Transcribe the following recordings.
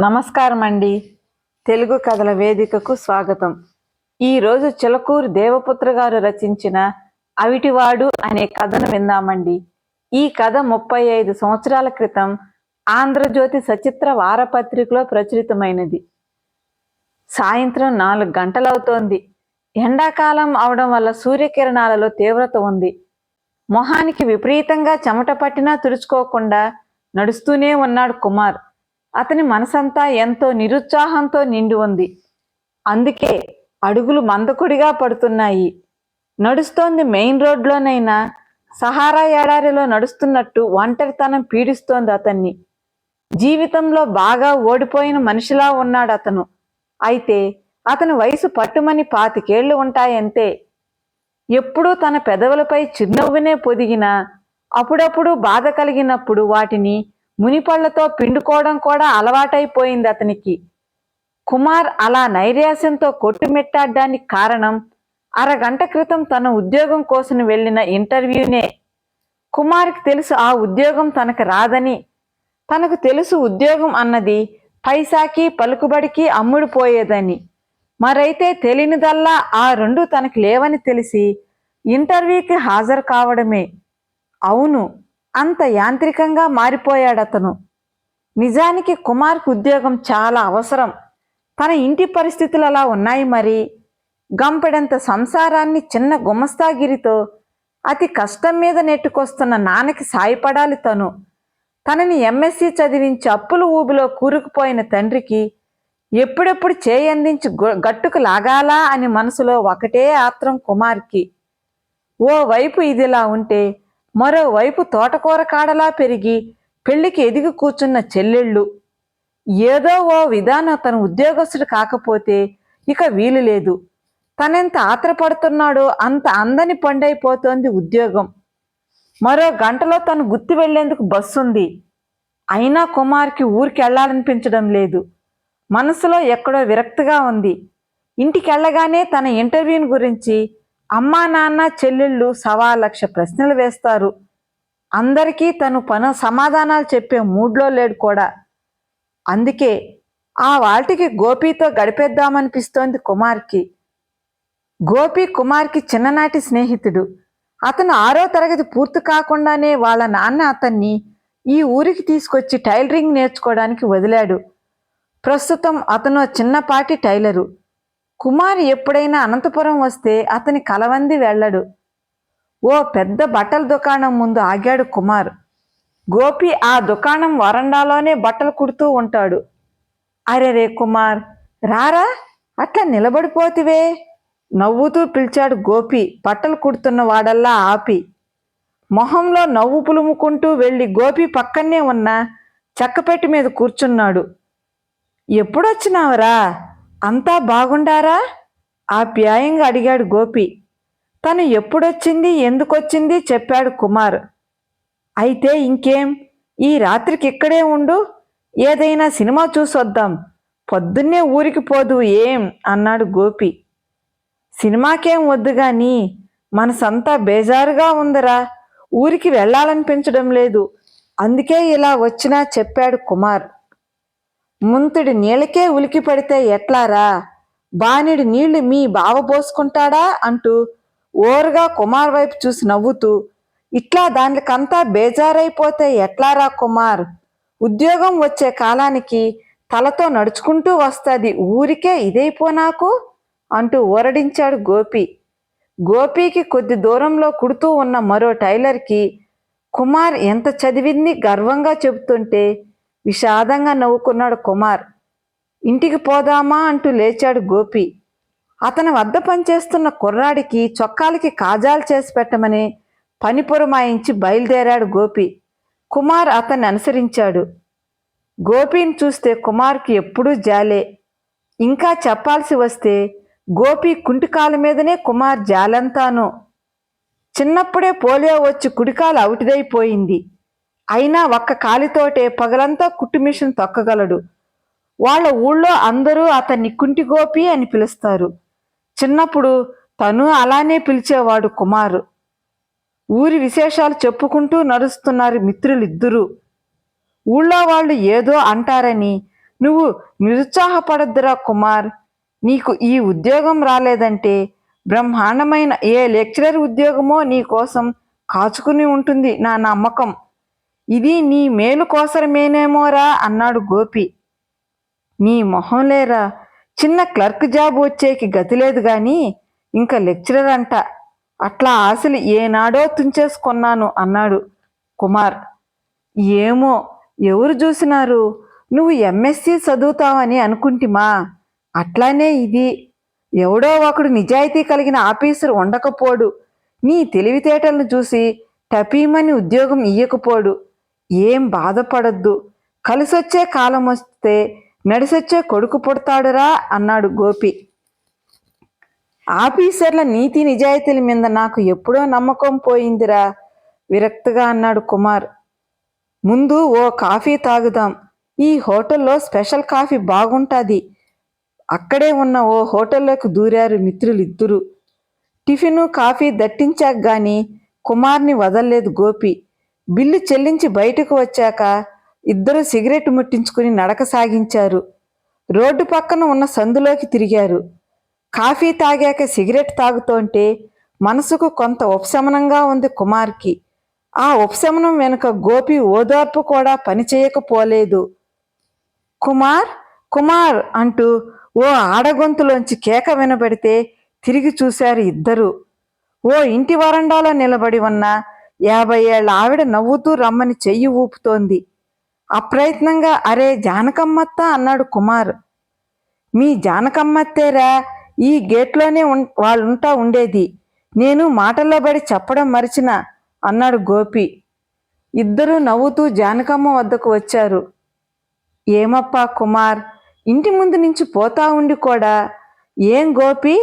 నమస్కారం అండి తెలుగు కథల వేదికకు స్వాగతం. ఈరోజు చిలకూరు దేవపుత్ర గారు రచించిన అవిటివాడు అనే కథను విందామండి. ఈ కథ ముప్పై ఐదు సంవత్సరాల క్రితం ఆంధ్రజ్యోతి సచిత్ర వారపత్రికలో ప్రచురితమైనది. సాయంత్రం నాలుగు గంటలవుతోంది. ఎండాకాలం అవడం వల్ల సూర్యకిరణాలలో తీవ్రత ఉంది. మొహానికి విపరీతంగా చెమట పట్టినా తుడుచుకోకుండా నడుస్తూనే ఉన్నాడు కుమార్. అతని మనసంతా ఎంతో నిరుత్సాహంతో నిండి ఉంది. అందుకే అడుగులు మందకుడిగా పడుతున్నాయి. నడుస్తోంది మెయిన్ రోడ్లోనైనా సహారా ఎడారిలో నడుస్తున్నట్టు ఒంటరితనం పీడిస్తోంది అతన్ని. జీవితంలో బాగా ఓడిపోయిన మనిషిలా ఉన్నాడు అతను. అయితే అతని వయసు పట్టుమని పాతికేళ్ళు ఉంటాయంతే. ఎప్పుడూ తన పెదవులపై చిరునవ్వునే పొదిగినా అప్పుడప్పుడు బాధ కలిగినప్పుడు వాటిని మునిపళ్ళతో పిండుకోవడం కూడా అలవాటైపోయింది అతనికి. కుమార్ అలా నైరాశ్యంతో కొట్టుమిట్టాడడానికి కారణం అరగంట క్రితం తన ఉద్యోగం కోసం వెళ్ళిన ఇంటర్వ్యూనే. కుమార్కి తెలుసు ఆ ఉద్యోగం తనకు రాదని. తనకు తెలుసు ఉద్యోగం అన్నది పైసాకి పలుకుబడికి అమ్ముడుపోయేదని మరైతే తెలియనిదల్లా ఆ రెండు తనకు లేవని తెలిసి ఇంటర్వ్యూకి హాజరు కావడమే. అవును అంత యాంత్రికంగా మారిపోయాడతను. నిజానికి కుమార్కి ఉద్యోగం చాలా అవసరం. తన ఇంటి పరిస్థితులు అలా ఉన్నాయి మరి. గంపెడంత సంసారాన్ని చిన్న గుమస్తాగిరితో అతి కష్టం మీద నెట్టుకొస్తున్న నాన్నకి సాయపడాలి తను. తనని ఎంఎస్సి చదివించి అప్పుల ఊబిలో కూరుకుపోయిన తండ్రికి ఎప్పుడెప్పుడు చేయందించి గట్టుకు లాగాలా అని మనసులో ఒకటే ఆత్రం కుమార్కి. ఓ వైపు ఇదిలా ఉంటే మరోవైపు తోటకూర కాడలా పెరిగి పెళ్ళికి ఎదిగి కూర్చున్న చెల్లెళ్ళు. ఏదో ఓ విధానం తన ఉద్యోగస్తుడు కాకపోతే ఇక వీలు లేదు. తనెంత ఆత్రపడుతున్నాడో అంత అందని పండైపోతోంది ఉద్యోగం. మరో గంటలో తను గుర్తు వెళ్ళేందుకు బస్సు ఉంది అయినా కుమార్కి ఊరికి వెళ్ళాలనిపించడం లేదు. మనసులో ఎక్కడో విరక్తిగా ఉంది. ఇంటికి వెళ్ళగానే తన ఇంటర్వ్యూని గురించి అమ్మా నాన్న చెల్లెళ్ళు సవా లక్ష ప్రశ్నలు వేస్తారు. అందరికీ తను పను సమాధానాలు చెప్పే మూడ్లో లేడు కూడా. అందుకే ఆ వాటికి గోపితో గడిపేద్దామనిపిస్తోంది కుమార్కి. గోపి కుమార్కి చిన్ననాటి స్నేహితుడు. అతను ఆరో తరగతి పూర్తి కాకుండానే వాళ్ళ నాన్న అతన్ని ఈ ఊరికి తీసుకొచ్చి టైలరింగ్ నేర్చుకోవడానికి వదిలాడు. ప్రస్తుతం అతను చిన్నపాటి టైలరు. కుమార్ ఎప్పుడైనా అనంతపురం వస్తే అతని కలవంది వెళ్ళడు. ఓ పెద్ద బట్టల దుకాణం ముందు ఆగాడు కుమార్. గోపి ఆ దుకాణం వరండాలోనే బట్టలు కుడుతూ ఉంటాడు. అరే రే కుమార్ రారా అట్లా నిలబడిపోతివే? నవ్వుతూ పిలిచాడు గోపి బట్టలు కుడుతున్న వాడల్లా ఆపి. మొహంలో నవ్వు పులుముకుంటూ వెళ్ళి గోపి పక్కనే ఉన్న చెక్కపెట్టి మీద కూర్చున్నాడు. ఎప్పుడొచ్చినావరా? అంతా బాగుండారా? ఆప్యాయంగా అడిగాడు గోపి. తను ఎప్పుడొచ్చింది ఎందుకొచ్చింది చెప్పాడు కుమార్. అయితే ఇంకేం? ఈ రాత్రికి ఇక్కడే ఉండు. ఏదైనా సినిమా చూసొద్దాం. పొద్దున్నే ఊరికి పోదు ఏం? అన్నాడు గోపి. సినిమాకేం వద్దు కానీ మనసంతా బేజారుగా ఉందరా. ఊరికి వెళ్ళాలనిపించడం లేదు. అందుకే ఇలా వచ్చినా చెప్పాడు కుమార్. ముంతుడి నీళ్ళకే ఉలికి పడితే ఎట్లారా? బానిడి నీళ్ళు మీ బావ పోసుకుంటాడా? అంటూ ఓరుగా కుమార్ వైపు చూసి నవ్వుతూ ఇట్లా దానికంతా బేజారైపోతే ఎట్లారా కుమార్? ఉద్యోగం వచ్చే కాలానికి తలతో నడుచుకుంటూ వస్తుంది ఊరికే ఇదైపో నాకు? అంటూ ఊరడించాడు గోపి. గోపికి కొద్ది దూరంలో కుడుతూ ఉన్న మరో టైలర్కి కుమార్ ఎంత చదివింది గర్వంగా చెబుతుంటే విషాదంగా నవ్వుకున్నాడు కుమార్. ఇంటికి పోదామా అంటూ లేచాడు గోపి. అతని వద్ద పనిచేస్తున్న కుర్రాడికి చొక్కాలకి కాజాలు చేసి పెట్టమని పని పురమాయించి బయలుదేరాడు గోపి. కుమార్ అతన్ని అనుసరించాడు. గోపిని చూస్తే కుమార్కి ఎప్పుడూ జాలే. ఇంకా చెప్పాల్సి వస్తే గోపి కుంటికాల మీదనే కుమార్ జాలంతాను. చిన్నప్పుడే పోలియో వచ్చి కుడికాలు అవుటిదైపోయింది అయినా ఒక్క కాలితోటే పగలంతా కుట్టు మిషన్ తొక్కగలడు. వాళ్ళ ఊళ్ళో అందరూ అతన్ని కుంటి గోపి అని పిలుస్తారు. చిన్నప్పుడు తను అలానే పిలిచేవాడు కుమారు. ఊరి విశేషాలు చెప్పుకుంటూ నడుస్తున్నారు మిత్రులిద్దరూ. ఊళ్ళో వాళ్ళు ఏదో అంటారని నువ్వు నిరుత్సాహపడద్దురా కుమార్. నీకు ఈ ఉద్యోగం రాలేదంటే బ్రహ్మాండమైన ఏ లెక్చరర్ ఉద్యోగమో నీ కోసం కాచుకుని ఉంటుంది నా నమ్మకం. ఇది నీ మేలు కోసరమేనేమోరా అన్నాడు గోపి. నీ మొహం లేరా? చిన్న క్లర్క్ జాబ్ వచ్చేకి గతి లేదు కానీ ఇంకా లెక్చరర్ అంట. అట్లా ఆశలు ఏనాడో తుంచేసుకున్నాను అన్నాడు కుమార్. ఏమో ఎవరు చూసినారు? నువ్వు ఎంఎస్సి చదువుతావని అనుకుంటిమా అట్లానే ఇది. ఎవడో ఒకడు నిజాయితీ కలిగిన ఆఫీసర్ ఉండకపోడు. నీ తెలివితేటలను చూసి టపీమని ఉద్యోగం ఇయ్యకపోడు. ఏం బాధపడద్దు. కలిసొచ్చే కాలం వస్తే నడిసొచ్చే కొడుకు పుడతాడురా అన్నాడు గోపి. ఆఫీసర్ల నీతి నిజాయితీల మీద నాకు ఎప్పుడో నమ్మకం పోయిందిరా విరక్తగా అన్నాడు కుమార్. ముందు ఓ కాఫీ తాగుదాం. ఈ హోటల్లో స్పెషల్ కాఫీ బాగుంటుంది. అక్కడే ఉన్న ఓ హోటల్లోకి దూరారు మిత్రులిద్దరూ. టిఫిను కాఫీ దట్టించాక గాని కుమార్ని వదల్లేదు గోపి. బిల్లు చెల్లించి బయటకు వచ్చాక ఇద్దరు సిగరెట్ ముట్టించుకుని నడక సాగించారు. రోడ్డు పక్కన ఉన్న సందులోకి తిరిగారు. కాఫీ తాగాక సిగరెట్ తాగుతోంటే మనసుకు కొంత ఉపశమనంగా ఉంది కుమార్కి. ఆ ఉపశమనం వెనుక గోపి ఓదార్పు కూడా పనిచేయకపోలేదు. కుమార్ కుమార్ అంటూ ఓ ఆడగొంతులోంచి కేక వినబడితే తిరిగి చూశారు ఇద్దరు. ఓ ఇంటి వరండాలో నిలబడి ఉన్న యాభై ఏళ్ళ ఆవిడ నవ్వుతూ రమ్మని చెయ్యి ఊపుతోంది. అప్రయత్నంగా అరే జానకమ్మత్త అన్నాడు కుమార్. మీ జానకమ్మత్తేరా ఈ గేట్లోనే ఉం వాళ్ళుంటా ఉండేది. నేను మాటల్లో పడి చెప్పడం మరిచిన అన్నాడు గోపి. ఇద్దరూ నవ్వుతూ జానకమ్మ వద్దకు వచ్చారు. ఏమప్పా కుమార్ ఇంటి ముందు నుంచి పోతా ఉండి కూడా? ఏం గోపి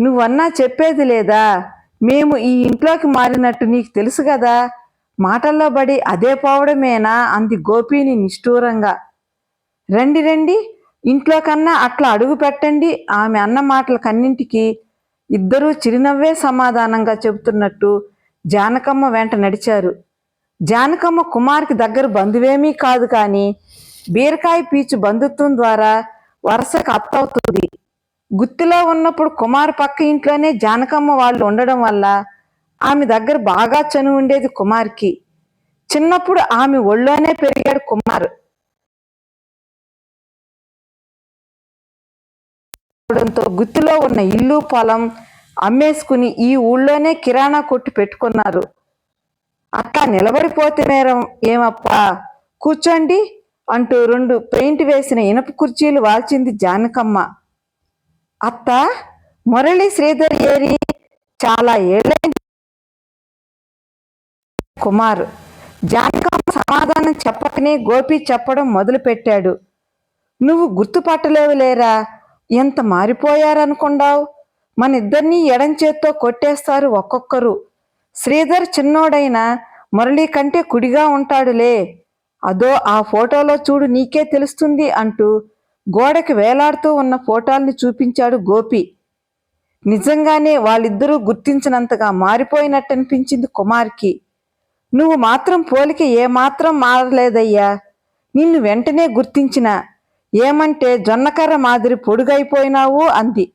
నువ్వన్నా చెప్పేది లేదా? మేము ఈ ఇంట్లోకి మారినట్టు నీకు తెలుసు కదా. మాటల్లో పడి అదే పోవడమేనా? అంది గోపిని నిష్ఠూరంగా. రండి రండి. ఇంట్లో కన్నా అట్లా అడుగు పెట్టండి. ఆమె అన్న మాటలకన్నింటికి ఇద్దరూ చిరునవ్వే సమాధానంగా చెబుతున్నట్టు జానకమ్మ వెంట నడిచారు. జానకమ్మ కుమార్కి దగ్గర బంధువేమీ కాదు కానీ బీరకాయ పీచు బంధుత్వం ద్వారా వరుసకు అత్తవుతుంది గుత్తిలో ఉన్నప్పుడు కుమార్ పక్క ఇంట్లోనే జానకమ్మ వాళ్ళు ఉండడం వల్ల ఆమె దగ్గర బాగా చనువు ఉండేది కుమార్కి. చిన్నప్పుడు ఆమె ఒళ్ళోనే పెరిగాడు కుమార్. అవడంతో గుత్తిలో ఉన్న ఇల్లు పొలం అమ్మేసుకుని ఈ ఊళ్ళోనే కిరాణా కొట్టు పెట్టుకున్నారు. అట్లా నిలబడిపోతే ఏమప్పా? కూర్చోండి అంటూ రెండు పెయింట్ వేసిన ఇనప కుర్చీలు వాల్చింది జానకమ్మ. అత్త మురళి శ్రీధర్ ఏరి చాలా ఏళ్ళైంది. కుమార్ జానకమ్మ సమాధానం చెప్పకనే గోపి చెప్పడం మొదలుపెట్టాడు. నువ్వు గుర్తుపట్టలేవు లేరా? ఎంత మారిపోయారనుకుండావు మన ఇద్దరినీ ఎడం చేత్తో కొట్టేస్తారు ఒక్కొక్కరు. శ్రీధర్ చిన్నోడైన మురళి కంటే కుడిగా ఉంటాడులే. అదో ఆ ఫోటోలో చూడు నీకే తెలుస్తుంది అంటూ గోడకి వేలాడుతూ ఉన్న ఫోటోల్ని చూపించాడు గోపి. నిజంగానే వాళ్ళిద్దరూ గుర్తించినంతగా మారిపోయినట్టు అనిపించింది కుమార్కి. నువ్వు మాత్రం పోలిక ఏమాత్రం మారలేదయ్యా. నిన్ను వెంటనే గుర్తించిన. ఏమంటే జొన్నకర్ర మాదిరి పొడుగైపోయినావు అంది.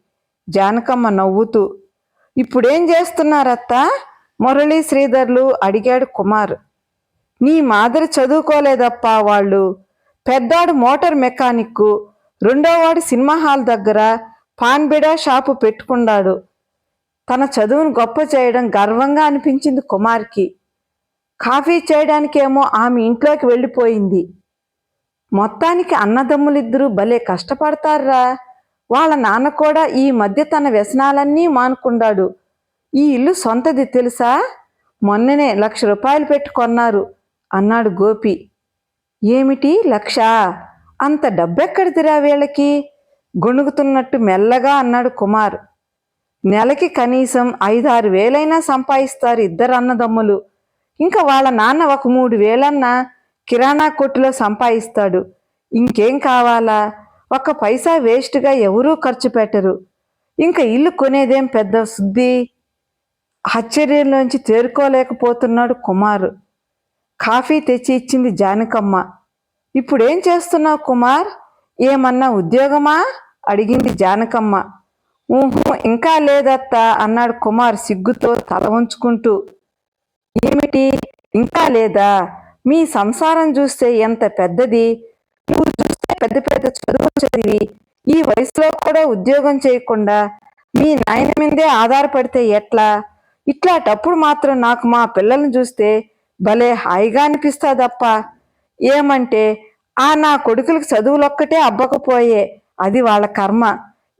జానకమ్మ నవ్వుతూ. ఇప్పుడేం చేస్తున్నారత్తా? మురళీ శ్రీధర్లు అడిగాడు కుమార్. నీ మాదిరి చదువుకోలేదప్పా వాళ్ళు. పెద్దాడు మోటార్ మెకానిక్కు. రెండోవాడు సినిమా హాల్ దగ్గర పాన్బిడా షాపు పెట్టుకున్నాడు. తన చదువును గొప్ప చేయడం గర్వంగా అనిపించింది కుమార్కి. కాఫీ చేయడానికేమో ఆమె ఇంట్లోకి వెళ్ళిపోయింది. మొత్తానికి అన్నదమ్ములిద్దరూ భలే కష్టపడతారా? వాళ్ళ నాన్న కూడా ఈ మధ్య తన వ్యసనాలన్నీ మానుకున్నాడు. ఈ ఇల్లు సొంతది తెలుసా? మొన్ననే లక్ష రూపాయలు పెట్టుకొన్నారు అన్నాడు గోపి. ఏమిటి లక్ష? అంత డబ్బెక్కడిదిరా వీళ్ళకి? గొణుగుతున్నట్టు మెల్లగా అన్నాడు కుమార్. నెలకి కనీసం ఐదారు వేలైనా సంపాదిస్తారు ఇద్దరు అన్నదమ్ములు. ఇంకా వాళ్ళ నాన్న ఒక మూడు వేలన్నా కిరాణా కొట్టులో సంపాదిస్తాడు ఇంకేం కావాలా? ఒక పైసా వేస్ట్గా ఎవరూ ఖర్చు పెట్టరు. ఇంకా ఇల్లు కొనేదేం పెద్ద శుద్ధి ఆశ్చర్యంలోంచి తేరుకోలేకపోతున్నాడు కుమారు. కాఫీ తెచ్చి ఇచ్చింది జానకమ్మ. ఇప్పుడేం చేస్తున్నావు కుమార్? ఏమన్నా ఉద్యోగమా? అడిగింది జానకమ్మ. ఊహు ఇంకా లేదత్తా అన్నాడు కుమార్ సిగ్గుతో తల ఉంచుకుంటూ ఏమిటి? ఇంకా లేదా? మీ సంసారం చూస్తే ఎంత పెద్దది? నువ్వు చూస్తే పెద్ద పెద్ద చదువులు చదివి ఈ వయసులో కూడా ఉద్యోగం చేయకుండా మీ నాయన మీదే ఆధారపడితే ఎట్లా? ఇట్లాటప్పుడు మాత్రం నాకు మా పిల్లల్ని చూస్తే భలే హాయిగా అనిపిస్తాదప్ప. ఏమంటే ఆ నా కొడుకులకు చదువులొక్కటే అబ్బకపోయే అది వాళ్ళ కర్మ.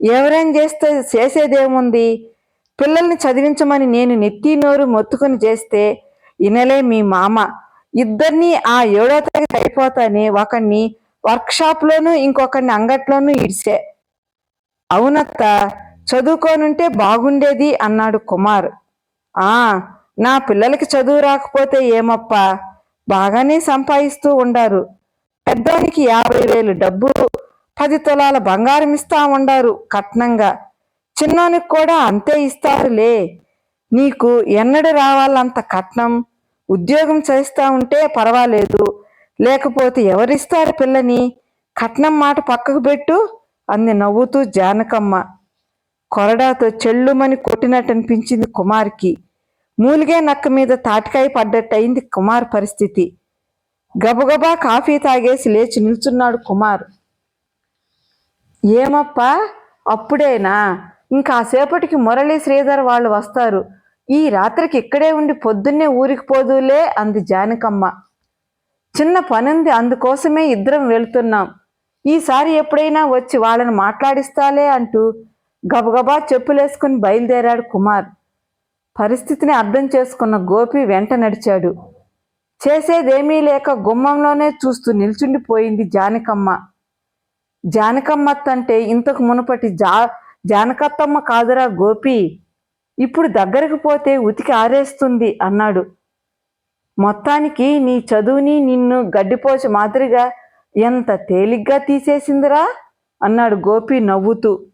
ఎవరేం చేస్తే చేసేదేముంది? పిల్లల్ని చదివించమని నేను నెత్తి నోరు మొత్తుకుని చేస్తే ఇనలే మీ మామ. ఇద్దరిని ఆ ఏడో తరగతి అయిపోతానే ఒకడిని వర్క్షాప్లోనూ ఇంకొకరిని అంగట్లోనూ ఇడిసే. అవునత్త చదువుకోనుంటే బాగుండేది అన్నాడు కుమార్. ఆ నా పిల్లలకి చదువు రాకపోతే ఏమప్పా? బాగానే సంపాదిస్తూ ఉండారు. పెద్దానికి యాభై వేలు డబ్బు పది తులాల బంగారం ఇస్తా ఉండారు కట్నంగా. చిన్నోనికి కూడా అంతే ఇస్తారులే. నీకు ఎన్నడు రావాలంత కట్నం ఉద్యోగం చేస్తా ఉంటే పర్వాలేదు. లేకపోతే ఎవరిస్తారు పిల్లని? కట్నం మాట పక్కకు పెట్టు అంది నవ్వుతూ జానకమ్మ. కొరడాతో చెల్లుమని కొట్టినట్టు అనిపించింది కుమార్కి. మూలిగే నక్క మీద తాటికాయ పడ్డట్టయింది కుమార్ పరిస్థితి. గబగబా కాఫీ తాగేసి లేచి నిల్చున్నాడు కుమార్. ఏమప్పా? అప్పుడేనా? ఇంకాసేపటికి మురళీ శ్రీధర్ వాళ్ళు వస్తారు. ఈ రాత్రికి ఇక్కడే ఉండి పొద్దున్నే ఊరికి పోదులే అంది జానకమ్మ. చిన్న పనుంది అందుకోసమే ఇద్దరం వెళ్తున్నాం. ఈసారి ఎప్పుడైనా వచ్చి వాళ్ళని మాట్లాడిస్తాలే అంటూ గబగబా చెప్పులేసుకుని బయలుదేరాడు కుమార్. పరిస్థితిని అర్థం చేసుకున్న గోపి వెంట నడిచాడు. చేసేదేమీ లేక గుమ్మంలోనే చూస్తూ నిల్చుండిపోయింది జానకమ్మ. జానకమ్మ అంటే ఇంతకు మునుపటి జా జానకత్తమ్మ కాదురా గోపి. ఇప్పుడు దగ్గరకు పోతే ఉతికి ఆరేస్తుంది అన్నాడు. మొత్తానికి నీ చదువుని నిన్ను గడ్డిపోచ మాదిరిగా ఎంత తేలిగ్గా తీసేసిందిరా? అన్నాడు గోపి నవ్వుతూ.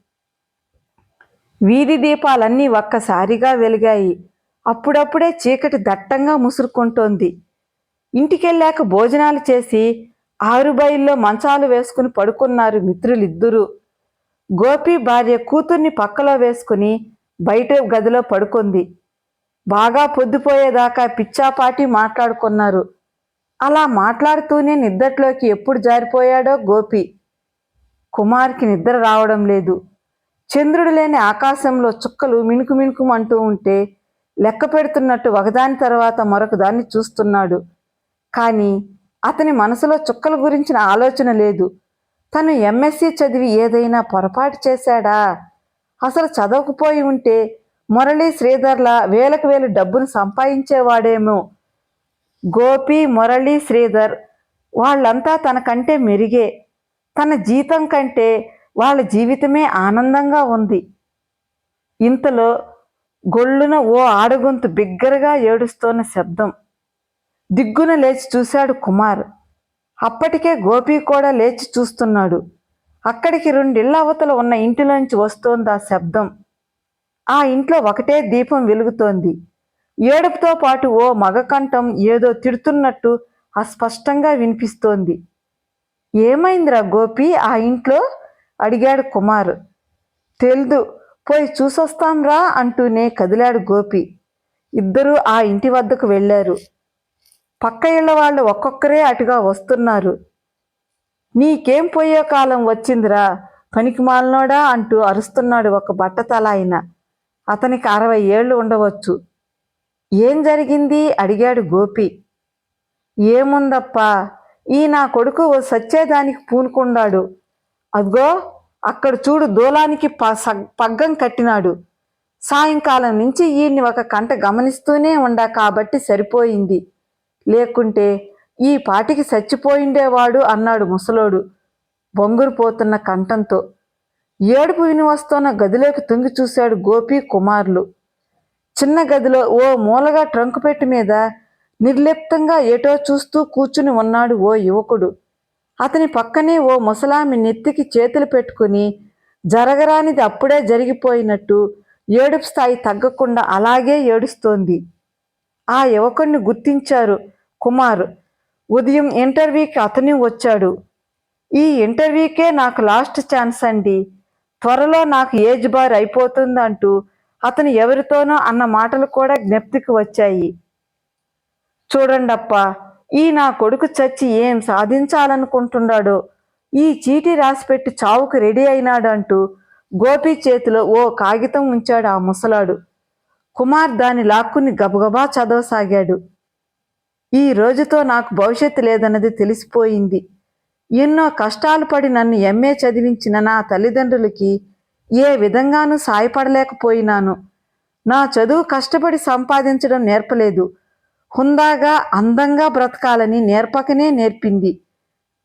వీధి దీపాలన్నీ ఒక్కసారిగా వెలిగాయి. అప్పుడప్పుడే చీకటి దట్టంగా ముసురుకుంటోంది. ఇంటికెళ్ళాక భోజనాలు చేసి ఆరుబైల్లో మంచాలు వేసుకుని పడుకున్నారు మిత్రులిద్దరూ. గోపి భార్య కూతుర్ని పక్కలో వేసుకుని బయట గదిలో పడుకుంది. బాగా పొద్దుపోయేదాకా పిచ్చాపాటి మాట్లాడుకున్నారు. అలా మాట్లాడుతూనే నిద్రట్లోకి ఎప్పుడు జారిపోయాడో గోపి. కుమార్కి నిద్ర రావడం లేదు. చంద్రుడు లేని ఆకాశంలో చుక్కలు మిణుకు మిణుకుమంటూ ఉంటే లెక్క పెడుతున్నట్టు ఒకదాని తర్వాత మరొక దాన్ని చూస్తున్నాడు. కానీ అతని మనసులో చుక్కల గురించిన ఆలోచన లేదు. తను ఎంఎస్సి చదివి ఏదైనా పొరపాటు చేశాడా? అసలు చదవకపోయి ఉంటే మురళి శ్రీధర్ల వేలకు వేలు డబ్బును సంపాదించేవాడేమో. గోపి మురళి శ్రీధర్ వాళ్ళంతా తనకంటే మెరిగే. తన జీతం కంటే వాళ్ళ జీవితమే ఆనందంగా ఉంది. ఇంతలో గొళ్ళున ఓ ఆడగొంతు బిగ్గరగా ఏడుస్తోన్న శబ్దం. దిగ్గున లేచి చూశాడు కుమార్. అప్పటికే గోపి కూడా లేచి చూస్తున్నాడు. అక్కడికి రెండిళ్ళ అవతల ఉన్న ఇంటిలోంచి వస్తోంది ఆ శబ్దం. ఆ ఇంట్లో ఒకటే దీపం వెలుగుతోంది. ఏడుపుతో పాటు ఓ మగకంఠం ఏదో తిడుతున్నట్టు అస్పష్టంగా వినిపిస్తోంది. ఏమైందిరా గోపి ఆ ఇంట్లో? అడిగాడు కుమార్. తెల్దు పోయి చూసొస్తాంరా అంటూనే కదిలాడు గోపి. ఇద్దరూ ఆ ఇంటి వద్దకు వెళ్ళారు. పక్క ఇళ్ళ వాళ్ళు ఒక్కొక్కరే అటుగా వస్తున్నారు. నీకేం పోయే కాలం వచ్చిందిరా? పనికి మాలనోడా అంటూ అరుస్తున్నాడు ఒక బట్టతలాయన అతనికి అరవై ఏళ్ళు ఉండవచ్చు. ఏం జరిగింది? అడిగాడు గోపి. ఏముందప్పా? ఈ నా కొడుకు ఓ సచ్చేదానికి పూనుకున్నాడు అదిగో అక్కడ చూడు దూలానికి ప సగ్- పగ్గం కట్టినాడు. సాయంకాలం నుంచి ఈయన్ని ఒక కంట గమనిస్తూనే ఉండా కాబట్టి సరిపోయింది. లేకుంటే ఈ పాటికి చచ్చిపోయిండేవాడు అన్నాడు ముసలోడు బొంగురు పోతున్న కంఠంతో. ఏడుపు విని వస్తున్న గదిలోకి తొంగి చూశాడు గోపి కుమారులు. చిన్న గదిలో ఓ మూలగా ట్రంక్ పెట్టి మీద నిర్లిప్తంగా ఏటో చూస్తూ కూర్చుని ఉన్నాడు ఓ యువకుడు. అతని పక్కనే ఓ ముసలామి నెత్తికి చేతులు పెట్టుకుని జరగరానిది అప్పుడే జరిగిపోయినట్టు ఏడుపు స్థాయి తగ్గకుండా అలాగే ఏడుస్తోంది. ఆ యువకుణ్ణి గుర్తించారు కుమార్. ఉదయం ఇంటర్వ్యూకి అతని వచ్చాడు. ఈ ఇంటర్వ్యూకే నాకు లాస్ట్ ఛాన్స్ అండి. త్వరలో నాకు ఏజ్ బార్ అయిపోతుందంటూ అతను ఎవరితోనో అన్న మాటలు కూడా జ్ఞప్తికి వచ్చాయి. చూడండప్పా ఈ నా కొడుకు చచ్చి ఏం సాధించాలనుకుంటున్నాడో? ఈ చీటీ రాసిపెట్టి చావుకు రెడీ అయినాడంటూ గోపి చేతిలో ఓ కాగితం ఉంచాడు ఆ ముసలాడు. కుమార్ దాని లాక్కుని గబగబా చదవసాగాడు. ఈ రోజుతో నాకు భవిష్యత్తు లేదన్నది తెలిసిపోయింది. ఎన్నో కష్టాలు పడి నన్ను ఎంఏ చదివించిన నా తల్లిదండ్రులకి ఏ విధంగానూ సాయపడలేకపోయినాను. నా చదువు కష్టపడి సంపాదించడం నేర్పలేదు. హుందాగా అందంగా బ్రతకాలని నేర్పకనే నేర్పింది.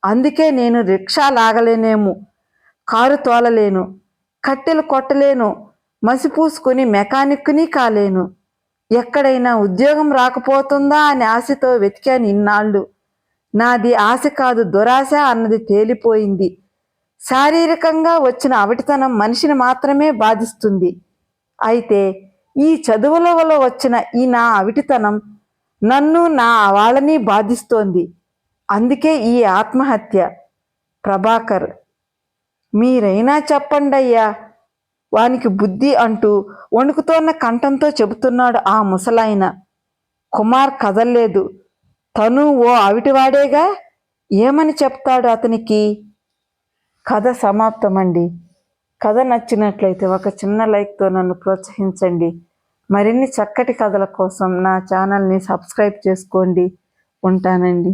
అందుకే నేను రిక్షా లాగలేనేమో కారు తోలలేను కట్టెలు కొట్టలేను మసిపూసుకుని మెకానిక్ని కాలేను. ఎక్కడైనా ఉద్యోగం రాకపోతుందా అని ఆశతో వెతికాను ఇన్నాళ్ళు. నాది ఆశ కాదు దురాశ అన్నది తేలిపోయింది. శారీరకంగా వచ్చిన అవిటితనం మనిషిని మాత్రమే బాధిస్తుంది. అయితే ఈ చదువుల వల్ల వచ్చిన ఈ నా అవిటితనం నన్ను నా వాళ్ళని బాధిస్తోంది. అందుకే ఈ ఆత్మహత్య. ప్రభాకర్ మీరైనా చెప్పండయ్యా. వానికి బుద్ధి అంటూ వణుకుతోన్న కంఠంతో చెబుతున్నాడు ఆ ముసలాయన. కుమార్ కదల్లేదు. తను ఓ అవిటివాడేగా? ఏమని చెప్తాడు అతనికి? కథ సమాప్తమండి. కథ నచ్చినట్లయితే ఒక చిన్న లైక్తో నన్ను ప్రోత్సహించండి. మరిన్ని చక్కటి కథల కోసం నా ఛానల్ని సబ్స్క్రైబ్ చేసుకోండి. ఉంటానండి.